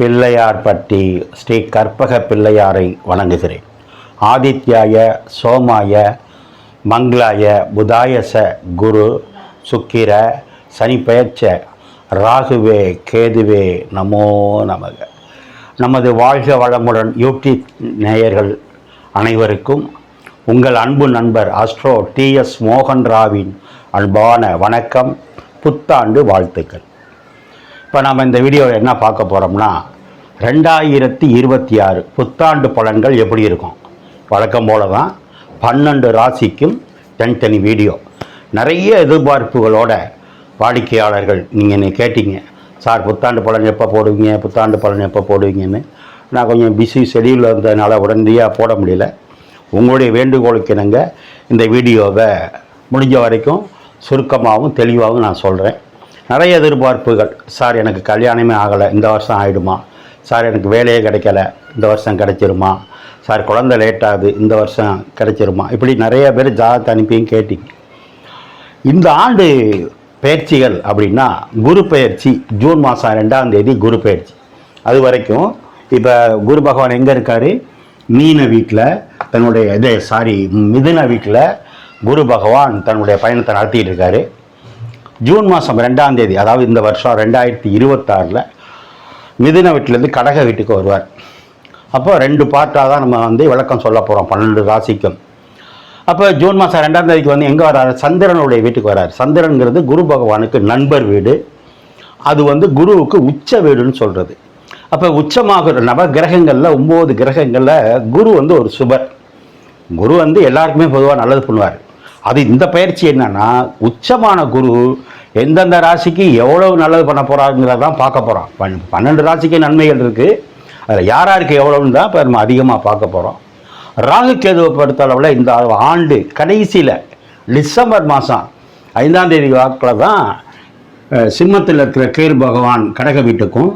பிள்ளையார்பட்டி ஸ்ரீ கற்பக பிள்ளையாரை வணங்குகிறேன். ஆதித்யாய சோமாய மங்களாய புதாயச குரு சுக்கிர சனி பெயர்ச்ச ராகுவே கேதுவே நமோ நமக. நமது வாழ்க வளமுடன் யூடியூப் நேயர்கள் அனைவருக்கும் உங்கள் அன்பு நண்பர் அஸ்ட்ரோ டிஎஸ் மோகன் ராவின் அன்பான வணக்கம் புத்தாண்டு வாழ்த்துக்கள். இப்போ நம்ம இந்த வீடியோவில் என்ன பார்க்க போகிறோம்னா ரெண்டாயிரத்தி இருபத்தி ஆறு புத்தாண்டு பலன்கள் எப்படி இருக்கும்? வழக்கம் போல தான் பன்னெண்டு ராசிக்கும் தனித்தனி வீடியோ. நிறைய எதிர்பார்ப்புகளோட வாடிக்கையாளர்கள் நீங்கள் என்னை கேட்டீங்க சார் புத்தாண்டு பலன் எப்போ போடுவீங்க? புத்தாண்டு பலன் எப்போ போடுவீங்கன்னு? நான் கொஞ்சம் பிஸி ஷெடியூலில் இருந்ததுனால உடனடியாக போட முடியல. உங்களுடைய வேண்டுகோளுக்கு இணங்க இந்த வீடியோவை முடிஞ்ச வரைக்கும் சுருக்கமாகவும் தெளிவாகவும் நான் சொல்கிறேன் நிறைய எதிர்பார்ப்புகள். சார் எனக்கு கல்யாணமே ஆகலை. இந்த வருஷம் ஆகிடுமா சார் எனக்கு வேலையே கிடைக்கல. இந்த வருஷம் கிடைச்சிருமா? சார் குழந்த லேட்டாகுது இந்த வருஷம் கிடைச்சிருமா? இப்படி நிறைய பேர் ஜாதகத்தை அனுப்பியும் கேட்டீங்க. இந்த ஆண்டு பயிற்சிகள் அப்படின்னா குரு பயிற்சி ஜூன் மாதம் ரெண்டாம் தேதி குரு பயிற்சி. அது வரைக்கும் இப்போ குரு பகவான் எங்கே இருக்கார்? மீன வீட்டில் தன்னுடைய இது சாரி மிதுன வீட்டில் குரு பகவான் தன்னுடைய பயணத்தை நடத்திட்டு இருக்காரு. ஜூன் மாதம் ரெண்டாம் தேதி அதாவது இந்த வருஷம் ரெண்டாயிரத்தி இருபத்தாறில் மிதுன வீட்டிலேருந்து கடக வீட்டுக்கு வருவார். அப்போ ரெண்டு பார்ட்டாக தான் நம்ம வந்து விளக்கம் சொல்ல போகிறோம் பன்னெண்டு ராசிக்கும். அப்போ ஜூன் மாதம் ரெண்டாம் தேதிக்கு வந்து எங்கே வராரு? சந்திரனுடைய வீட்டுக்கு வராரு. சந்திரனுங்கிறது குரு பகவானுக்கு நண்பர் வீடு. அது வந்து குருவுக்கு உச்ச வீடுன்னு சொல்கிறது அப்போ உச்சமாகிற நவ கிரகங்களில் ஒம்பது கிரகங்களில் குரு வந்து ஒரு சுபர். குரு வந்து எல்லாருக்குமே பொதுவாக நல்லது பண்ணுவார். அது இந்த பயிற்சி என்னன்னா உச்சமான குரு எந்தெந்த ராசிக்கு எவ்வளவு நல்லது பண்ண போகிறாங்கிறத தான் பார்க்க போகிறோம் பன்னெண்டு ராசிக்கு நன்மைகள் இருக்குது அதில் யார் யாருக்கு எவ்வளோன்னு தான் இப்போ நம்ம அதிகமாக பார்க்க போகிறோம் ராகு கேதுவை பொறுத்தளவில் இந்த ஆண்டு கடைசியில் டிசம்பர் மாதம் ஐந்தாம் தேதி வாக்கில் தான் சிம்மத்தில் இருக்கிற கேர் பகவான் கடக வீட்டுக்கும்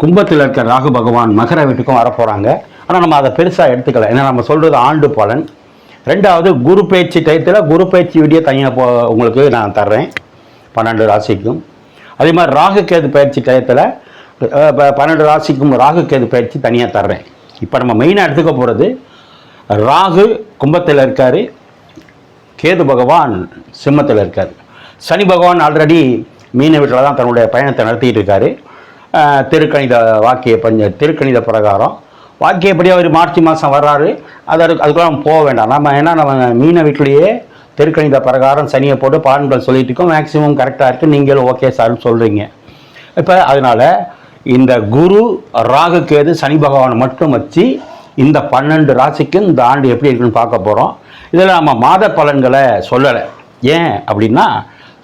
கும்பத்தில் இருக்கிற ராகு பகவான் மகர வீட்டுக்கும் வரப்போகிறாங்க ஆனால் நம்ம அதை பெருசாக எடுத்துக்கல. ஏன்னா நம்ம சொல்கிறது ஆண்டு பலன். ரெண்டாவது குரு பயிற்சி டயத்தில் குரு பயிற்சி வீடியோ தனியாக போ உங்களுக்கு நான் தர்றேன். பன்னெண்டு ராசிக்கும். அதே மாதிரி ராகு கேது பயிற்சி டயத்தில் பன்னெண்டு ராசிக்கும் ராகு கேது பயிற்சி தனியாக தர்றேன். இப்போ நம்ம மெயினாக எடுத்துக்க போகிறது ராகு கும்பத்தில் இருக்கார் கேது பகவான் சிம்மத்தில் இருக்கார். சனி பகவான் ஆல்ரெடி மீன வீட்டில் தான் தன்னுடைய பயணத்தை நடத்திட்டு இருக்காரு. திருக்கணித வாக்கிய பஞ்ச திருக்கணித பிரகாரம். வாக்கியப்படி அவர் மார்ச் மாதம் வர்றாரு. அதற்கு அதுக்கு- போக வேண்டாம். நம்ம ஏன்னா நம்ம மீன வீட்டிலேயே திருக்கணித பிரகாரம் சனியை போட்டு பலன்கள் சொல்லிட்டு இருக்கோம். மேக்ஸிமம் கரெக்டாக இருக்குது நீங்களும் ஓகே சார்னு சொல்கிறீங்க இப்போ அதனால் இந்த குரு ராகு கேது சனி பகவான் மட்டும் வச்சு இந்த பன்னெண்டு ராசிக்கும் இந்த ஆண்டு எப்படி இருக்குன்னு பார்க்க போகிறோம் இதில் நம்ம மாத பலன்களை சொல்லலை. ஏன் அப்படின்னா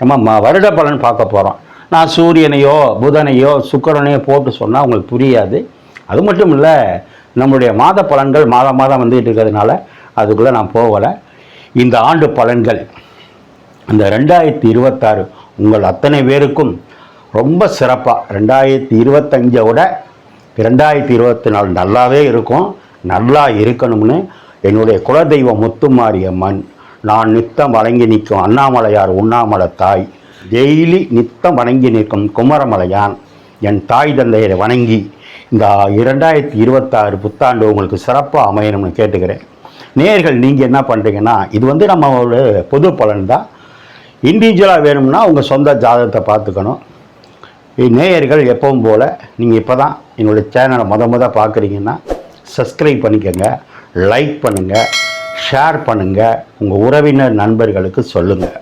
நம்ம ம வருட பலன் பார்க்க போகிறோம் நான் சூரியனையோ புதனையோ சுக்கரனையோ போட்டு சொன்னால் உங்களுக்கு புரியாது. அது மட்டும் இல்லை நம்மளுடைய மாத பலன்கள் மாதம் மாதம் வந்துகிட்டு இருக்கிறதுனால அதுக்குள்ளே நான் போகலை. இந்த ஆண்டு பலன்கள். இந்த ரெண்டாயிரத்தி இருபத்தாறு உங்கள் அத்தனை பேருக்கும் ரொம்ப சிறப்பாக ரெண்டாயிரத்தி இருபத்தஞ்சை விட ரெண்டாயிரத்தி இருபத்தி நாலு நல்லாவே இருக்கும். நல்லா இருக்கணும்னு என்னுடைய குலதெய்வம் முத்துமாரியம்மன் நான் நித்தம் வணங்கி நிற்கும் அண்ணாமலையார் உண்ணாமலை தாய். டெய்லி நித்தம் வணங்கி நிற்கும் குமரமலையான் என் தாய் தந்தையரை வணங்கி இந்த இரண்டாயிரத்தி இருபத்தாறு புத்தாண்டு உங்களுக்கு சிறப்பாக அமையணும்னு கேட்டுக்கிறேன். நேர்கள் நீங்கள் என்ன பண்ணுறீங்கன்னா இது வந்து நம்ம ஒரு பொது பலன் தான் இண்டிவிஜுவலாக வேணும்னா உங்கள் சொந்த ஜாதகத்தை பார்த்துக்கணும். நேயர்கள் எப்பவும் போல் நீங்கள் இப்போ தான் என்னுடைய சேனலை மொத முத பார்க்குறீங்கன்னா சப்ஸ்கிரைப் பண்ணிக்கோங்க லைக் பண்ணுங்கள் ஷேர் பண்ணுங்கள் உங்கள் உறவினர் நண்பர்களுக்கு சொல்லுங்கள்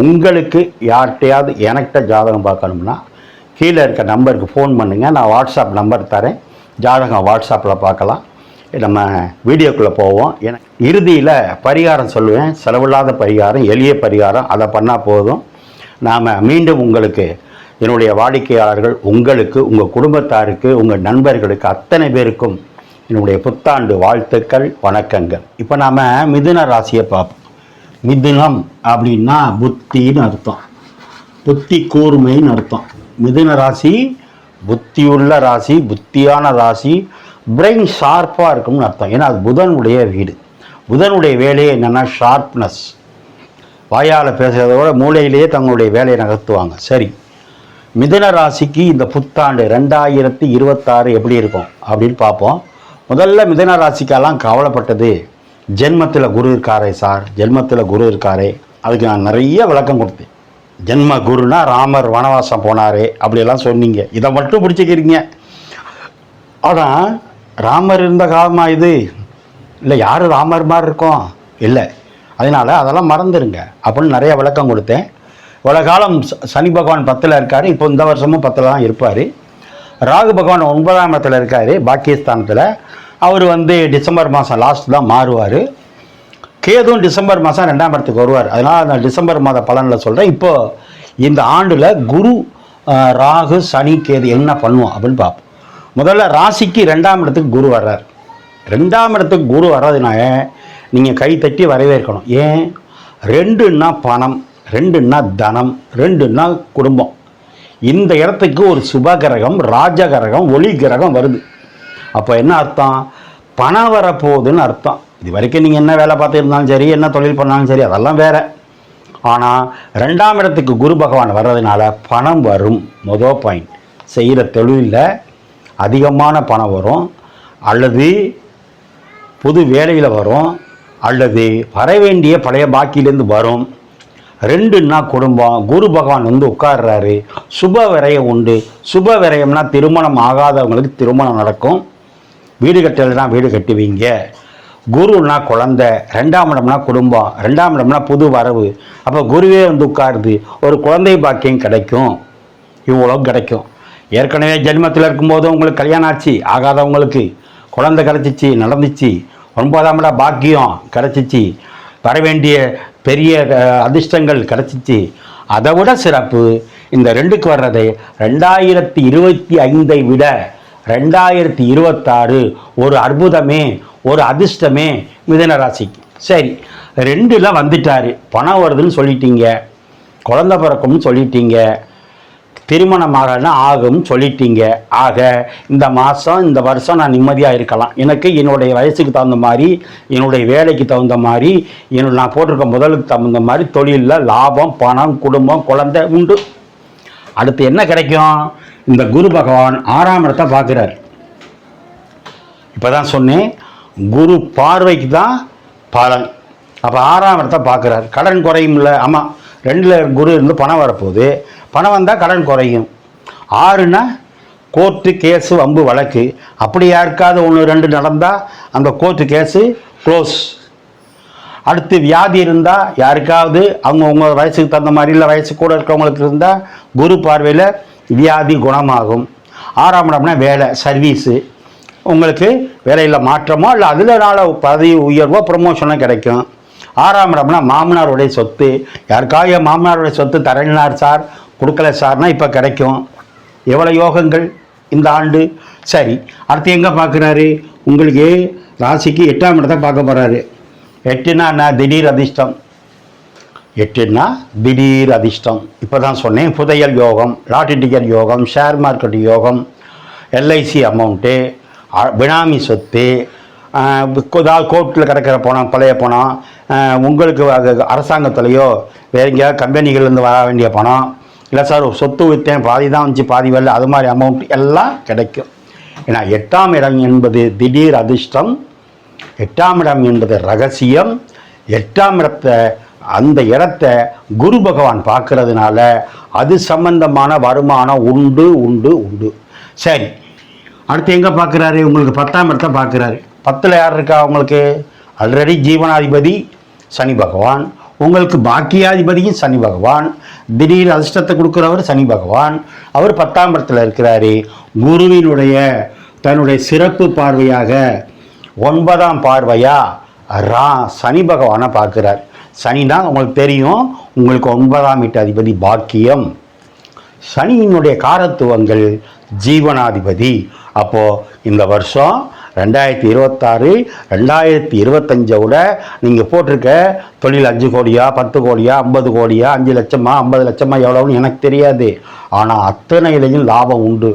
உங்களுக்கு யார்கிட்டையாவது எனக்கிட்ட ஜாதகம் பார்க்கணும்னா கீழே இருக்க நம்பருக்கு ஃபோன் பண்ணுங்கள் நான் வாட்ஸ்அப் நம்பர் தரேன். ஜாதகம் வாட்ஸ்அப்பில் பார்க்கலாம். நம்ம வீடியோக்குள்ளே போவோம். எனக்கு இறுதியில் பரிகாரம் சொல்லுவேன். செலவில்லாத பரிகாரம் எளிய பரிகாரம். அதை பண்ணால் போதும். நாம் மீண்டும் உங்களுக்கு என்னுடைய வாடிக்கையாளர்கள் உங்களுக்கு உங்கள் குடும்பத்தாருக்கு உங்கள் நண்பர்களுக்கு அத்தனை பேருக்கும் என்னுடைய புத்தாண்டு வாழ்த்துக்கள் வணக்கங்கள். இப்போ நாம் மிதுன ராசியை பார்ப்போம். மிதுனம் அப்படின்னா புத்தின்னு அர்த்தம். புத்தி கூர்மைன்னு அர்த்தம். மிதுன ராசி புத்தியுள்ள ராசி புத்தியான ராசி பிரெயின் ஷார்ப்பாக இருக்கும்னு அர்த்தம். ஏன்னா அது புதனுடைய வீடு. புதனுடைய வேலையே என்னென்னா ஷார்ப்னஸ் வாயால் பேசுகிறத விட மூளையிலேயே தங்களுடைய வேலையை நகர்த்துவாங்க. சரி. மிதன ராசிக்கு இந்த புத்தாண்டு ரெண்டாயிரத்தி இருபத்தாறு எப்படி இருக்கும் அப்படின்னு பார்ப்போம். முதல்ல மிதன ராசிக்கெல்லாம் கவலைப்பட்டது. ஜென்மத்தில் குரு இருக்காரே சார். ஜென்மத்தில் குரு இருக்காரே. அதுக்கு நான் நிறைய விளக்கம் கொடுத்தேன். ஜென்ம குருனா ராமர் வனவாசம் போனாரே அப்படியெல்லாம் சொன்னீங்க. இதை மட்டும் பிடிச்சிக்கிறீங்க. ஆனால் ராமர் இருந்த காலமா இது? இல்லை யார் ராமர் மாதிரி இருக்கோம்? இல்லை. அதனால் அதெல்லாம் மறந்துடுங்க அப்படின்னு நிறைய விளக்கம் கொடுத்தேன். இவ்வளோ காலம் ச- சனி பகவான் பத்தில் இருக்கார். இப்போ இந்த வருஷமும் பத்தில் தான் இருப்பார். ராகு பகவான் ஒன்பதாம் இடத்துல இருக்கார் பாக்கியஸ்தானத்தில். அவர் வந்து டிசம்பர் மாதம் லாஸ்ட் தான் மாறுவார். கேதுவும் டிசம்பர் மாதம் ரெண்டாம் இடத்துக்கு வருவார். அதனால் நான் டிசம்பர் மாத பலனில் சொல்கிறேன் இப்போ இந்த ஆண்டில் குரு ராகு சனி கேது என்ன பண்ணுவோம் அப்படின்னு பார்ப்போம். முதல்ல ராசிக்கு ரெண்டாம் இடத்துக்கு குரு வர்றார். ரெண்டாம் இடத்துக்கு குரு வர்றதுனால நீங்கள் கை தட்டி வரவேற்கணும் ஏன்? ரெண்டுன்னா பணம் ரெண்டுன்னா தனம் ரெண்டுன்னா குடும்பம். இந்த இடத்துக்கு ஒரு சுபகிரகம் ராஜகிரகம் ஒளி கிரகம் வருது. அப்போ என்ன அர்த்தம்? பணம் வரப்போகுதுன்னு அர்த்தம். இது வரைக்கும் நீங்கள் என்ன வேலை பார்த்துருந்தாலும் சரி என்ன தொழில் பண்ணாலும் சரி அதெல்லாம் வேறு. ஆனால் ரெண்டாம் இடத்துக்கு குரு பகவான் வர்றதுனால பணம் வரும். மொதல் பாயிண்ட் செய்கிற தொழிலில் அதிகமான பணம் வரும் அல்லது புது வேலையில் வரும் அல்லது வர வேண்டிய பழைய பாக்கியிலேருந்து வரும். ரெண்டுன்னா குடும்பம். குரு பகவான் வந்து உட்கார்றாரு. சுப விரயம் உண்டு. சுப விரயம்னா திருமணம் ஆகாதவங்களுக்கு திருமணம் நடக்கும். வீடு கட்டலைன்னா வீடு கட்டுவீங்க. குருன்னா குழந்தை. ரெண்டாம் இடம்னா குடும்பம். ரெண்டாம் இடம்னா புது வரவு. அப்போ குருவே வந்து உட்காருது. ஒரு குழந்தை பாக்கியம் கிடைக்கும். இவ்வளோ கிடைக்கும். ஏற்கனவே ஜென்மத்தில் இருக்கும்போது உங்களுக்கு கல்யாணம் ஆச்சு ஆகாதவங்களுக்கு குழந்தை கிடச்சிச்சு நடந்துச்சு ஒன்பதாம் இட பாக்கியம் கிடச்சிச்சு வர வேண்டிய பெரிய அதிர்ஷ்டங்கள் கிடச்சிச்சு. அதை விட சிறப்பு இந்த ரெண்டுக்கு வர்றது ரெண்டாயிரத்தி இருபத்தி ஐந்தை விட ரெண்டாயிரத்தி இருபத்தாறு ஒரு அற்புதமே ஒரு அதிர்ஷ்டமே மிதன ராசிக்கு. சரி ரெண்டில் வந்துட்டார். பணம் வருதுன்னு சொல்லிட்டீங்க. குழந்த பிறக்கும்னு சொல்லிட்டீங்க. திருமணம் ஆகனா ஆகும் சொல்லிட்டீங்க. ஆக இந்த மாதம் இந்த வருஷம் நான் நிம்மதியாக இருக்கலாம். எனக்கு என்னுடைய வயசுக்கு தகுந்த மாதிரி என்னுடைய வேலைக்கு தகுந்த மாதிரி என்னோட நான் போட்டிருக்க முதலுக்கு தகுந்த மாதிரி தொழிலில் லாபம் பணம் குடும்பம் குழந்தை உண்டு. அடுத்து என்ன கிடைக்கும்? இந்த குரு பகவான் ஆறாம் இடத்தை பார்க்குறார். இப்போ தான் சொன்னேன் குரு பார்வைக்கு தான் பலன். அப்போ ஆறாம் இடத்தை பார்க்குறாரு. கடன் குறையும்ல ஆமாம் ரெண்டில் குரு இருந்து பணம் வரப்போகுது. பணம் வந்தால் கடன் குறையும். ஆறுனா கோர்ட்டு கேஸு வம்பு வழக்கு. அப்படி யாருக்காவது ஒன்று ரெண்டு நடந்தால் அந்த கோர்ட்டு கேஸு க்ளோஸ் அடுத்து வியாதி இருந்தால் யாருக்காவது அவங்க வயசுக்கு தகுந்த மாதிரி இல்லை வயசு கூட இருக்கிறவங்களுக்கு இருந்தால் குரு பார்வையில் வியாதி குணமாகும். ஆறாம் இடம்னா வேலை சர்வீஸு உங்களுக்கு வேலையில் மாற்றமோ இல்லை அதிலனால பதவி உயர்வோ ப்ரொமோஷனோ கிடைக்கும். ஆறாம் இடம்னா மாமனாருடைய சொத்து. யாருக்காவது மாமனாருடைய சொத்து? தரணினார் சார் கொடுக்கல சார்னா இப்போ கிடைக்கும். எவ்வளோ யோகங்கள் இந்த ஆண்டு? சரி அடுத்து எங்கே பார்க்குறாரு? உங்களுக்கு ராசிக்கு எட்டாம் இடத்தை பார்க்க போகிறாரு எட்டுனா என்ன? திடீர் அதிர்ஷ்டம். எட்டுன்னா திடீர் அதிர்ஷ்டம். இப்போ தான் சொன்னேன் புதையல் யோகம் லாட்டரி டிக்கெட் யோகம் ஷேர் மார்க்கெட் யோகம் எல்ஐசி அமௌண்ட்டு பினாமி சொத்து ஏதாவது கோர்ட்டில் கிடக்கிற பணம் பழைய பணம் உங்களுக்கு அரசாங்கத்துலேயோ வேறு எங்கேயாவது கம்பெனிகள்லேருந்து வர வேண்டிய பணம் இல்லை சார் ஒரு சொத்து விற்றேன் பாதி தான் வந்துச்சு பாதி வரல அது மாதிரி அமௌண்ட் எல்லாம் கிடைக்கும். ஏன்னா எட்டாம் இடம் என்பது திடீர் அதிர்ஷ்டம் எட்டாம் இடம் என்பது ரகசியம் எட்டாம் இடத்தை அந்த இடத்த குரு பகவான் பார்க்கறதுனால அது சம்பந்தமான வருமானம் உண்டு உண்டு உண்டு. சரி அடுத்து எங்கே பார்க்குறாரு? உங்களுக்கு பத்தாம் இடத்தை பார்க்குறாரு. பத்தில் யார் இருக்கா உங்களுக்கு? ஆல்ரெடி ஜீவனாதிபதி சனி பகவான். உங்களுக்கு பாக்கியாதிபதியும் சனி பகவான். திடீர் அதிர்ஷ்டத்தை கொடுக்குறவர் சனி பகவான். அவர் பத்தாம் இடத்துல இருக்கிறாரு. குருவினுடைய தன்னுடைய சிறப்பு பார்வையாக ஒன்பதாம் பார்வையா? ரா சனி பகவானை பார்க்குறார். சனினா உங்களுக்கு தெரியும். உங்களுக்கு ஒன்பதாம் வீட்டு அதிபதி பாக்கியம். சனியினுடைய காரத்துவங்கள் ஜீவனாதிபதி. அப்போது இந்த வருஷம் ரெண்டாயிரத்தி இருபத்தாறு ரெண்டாயிரத்தி இருபத்தஞ்சை விட நீங்கள் போட்டிருக்க தொழில் அஞ்சு கோடியா பத்து கோடியா ஐம்பது கோடியா அஞ்சு லட்சமா ஐம்பது லட்சமா எவ்வளோன்னு எனக்கு தெரியாது. ஆனால் அத்தனையிலையும் லாபம் உண்டு.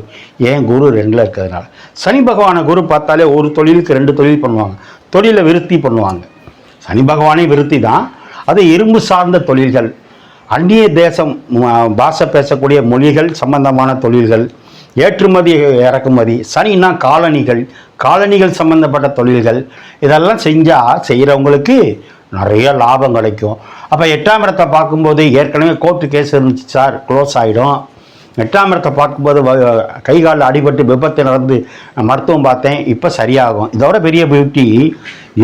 ஏன் குரு ரெண்டில் இருக்கிறதுனால? சனி பகவானை குரு பார்த்தாலே ஒரு தொழிலுக்கு ரெண்டு தொழில் பண்ணுவாங்க. தொழிலை விருத்தி பண்ணுவாங்க. சனி பகவானே விருத்தி தான். அது இரும்பு சார்ந்த தொழில்கள். அந்நிய தேசம் பாஷை பேசக்கூடிய மொழிகள் சம்பந்தமான தொழில்கள். ஏற்றுமதி இறக்குமதி சனின்னா காலணிகள் காலணிகள் சம்பந்தப்பட்ட தொழில்கள் இதெல்லாம் செஞ்சால் செய்கிறவங்களுக்கு நிறைய லாபம் கிடைக்கும். அப்போ எட்டாம் இடத்தை பார்க்கும்போது ஏற்கனவே கோர்ட்டு கேஸ் இருந்துச்சு சார் க்ளோஸ் ஆகிடும் எட்டாம் இடத்தை பார்க்கும்போது கை காலில் அடிபட்டு விபத்து நடந்து நான் மருத்துவம் பார்த்தேன் இப்போ சரியாகும். இதோட பெரிய பியூட்டி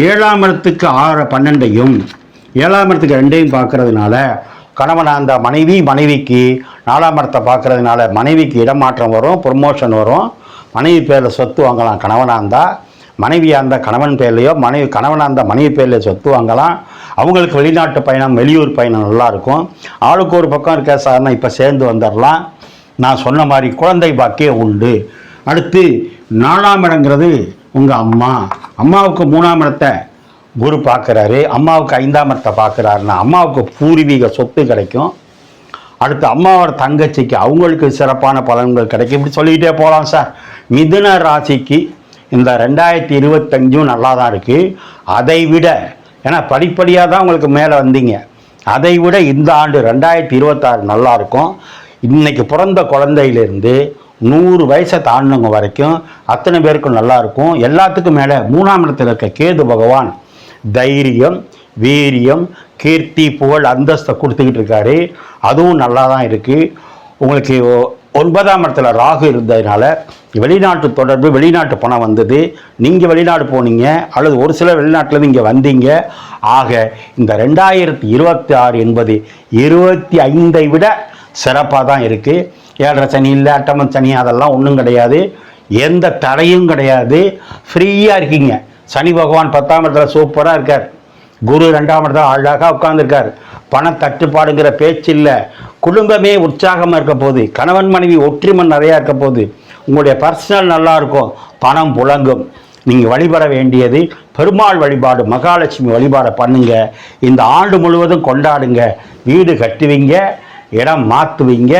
ஏழாம் இடத்துக்கு ஆறு பன்னெண்டையும் ஏழாம் இடத்துக்கு ரெண்டையும் பார்க்கறதுனால கணவனாக அந்த மனைவி மனைவிக்கு நாலாம் இடத்தை பார்க்கறதுனால மனைவிக்கு இடமாற்றம் வரும் ப்ரொமோஷன் வரும். மனைவி பேரில் சொத்து வாங்கலாம் கணவனாக இருந்தால் மனைவியாக இருந்தால் கணவன் பேர்லையோ மனைவி கணவனாக இருந்தால் மனைவி பேரில் சொத்து வாங்கலாம். அவங்களுக்கு வெளிநாட்டு பயணம் வெளியூர் பயணம் நல்லாயிருக்கும் ஆளுக்கு ஒரு பக்கம் இருக்க சார்னா இப்போ சேர்ந்து வந்துடலாம் நான் சொன்ன மாதிரி குழந்தை பாக்கியம் உண்டு. அடுத்து நாலாம் இடங்கிறது உங்கள் அம்மா. அம்மாவுக்கு மூணாம் இடத்தை குரு பார்க்குறாரு. அம்மாவுக்கு ஐந்தாம் இடத்தை பார்க்குறாருன்னா அம்மாவுக்கு பூர்வீக சொத்து கிடைக்கும். அடுத்து அம்மாவோட தங்கச்சிக்கு அவங்களுக்கு சிறப்பான பலன்கள் கிடைக்கும். இப்படி சொல்லிக்கிட்டே போகலாம் சார். மிதுன ராசிக்கு இந்த ரெண்டாயிரத்தி இருபத்தஞ்சும் நல்லா தான் இருக்குது அதை விட ஏன்னா படிப்படியாக தான் உங்களுக்கு மேலே வந்தீங்க. அதை விட இந்த ஆண்டு ரெண்டாயிரத்தி இருபத்தாறு நல்லாயிருக்கும் இன்றைக்கி பிறந்த குழந்தையிலேருந்து நூறு வயசை தாண்டினவங்க வரைக்கும் அத்தனை பேருக்கும் நல்லாயிருக்கும் எல்லாத்துக்கும் மேலே மூணாம் இடத்தில் இருக்க கேது பகவான் தைரியம் வீரியம் கீர்த்தி புகழ் அந்தஸ்தை கொடுத்துக்கிட்டு இருக்காரு. அதுவும் நல்லா தான் இருக்குது உங்களுக்கு ஒ- ஒன்பதாம் இடத்துல ராகு இருந்ததுனால வெளிநாட்டு தொடர்பு வெளிநாட்டு பணம் வந்தது. நீங்கள் வெளிநாடு போனீங்க அல்லது ஒரு சில வெளிநாட்டிலேருந்து இங்கே வந்தீங்க. ஆக இந்த ரெண்டாயிரத்தி இருபத்தி ஆறு என்பது இருபத்தி ஐந்தை விட சிறப்பாக தான் இருக்குது ஏழரை சனி இல்லை அட்டமன் சனி அதெல்லாம் ஒன்றும் கிடையாது. எந்த தடையும் கிடையாது. ஃப்ரீயாக இருக்கீங்க. சனி பகவான் பத்தாம் இடத்துல சூப்பராக இருக்கார். குரு ரெண்டாம் இடத்துல அழகாக உட்காந்துருக்கார் பண தட்டுப்பாடுங்கிற பேச்சு இல்லை குடும்பமே உற்சாகமாக இருக்க போகுது. கணவன் மனைவி ஒற்றுமை நிறையா இருக்க போகுது. உங்களுடைய பர்சனல் நல்லா இருக்கும். பணம் புழங்கும். நீங்கள் வழிபட வேண்டியது பெருமாள் வழிபாடு மகாலட்சுமி வழிபாடை பண்ணுங்க. இந்த ஆண்டு முழுவதும் கொண்டாடுங்க. வீடு கட்டுவீங்க இடம் மாற்றுவீங்க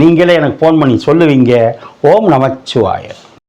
நீங்களே எனக்கு ஃபோன் பண்ணி சொல்லுவீங்க. ஓம் நமச்சிவாயர்